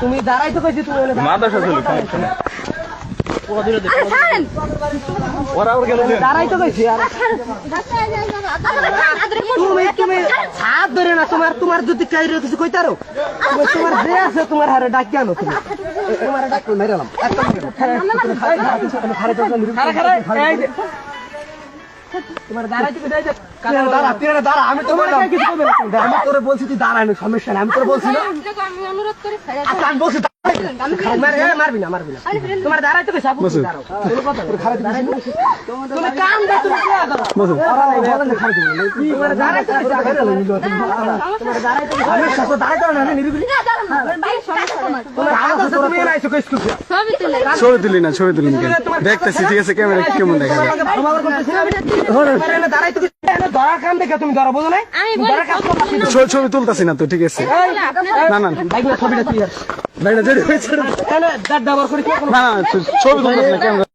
তুমি দাঁড়াই তো কইছি তুমি মাদ্রাসা চলুক সমস্যা নেই। ওরা আবার গেল দাঁড়াই তো কইছি আর তুমি তুমি হাত ধরে না তোমার তোমার যদি কাইরে কিছু কইতারো। তুমি তোমার যে আছে তোমার হারে ডাকি আনো তুমি। তোমার ডাক মেরালাম একদম। আমি তোরে বলছি তুই দাঁড়া সমস্যা নাই আমি তোরে বলছি না। অনুরোধ করি আচ্ছা আমি বলছি মারবি না মারবি না। তোমার দাঁড়াই তো কইছি দাঁড়াও কোনো কথা। তুমি কাম দে তুমি তোমার দাঁড়াই তো তোমার দাঁড়াই তো আমি সব দাঁড়াই তো না নিরিবিলি না দাঁড়ান বাইরে সমস্যা তোমার আইছো তুলে ছবি তুলি না ছবি তুলি না দেখতেছি ঠিক আছে ক্যামেরা কেমন দেখা যায় ছবি ছবি তুলতাছি না তো ঠিক আছে না না ছবিটা না না ছবি তুলতেছি না ক্যামেরা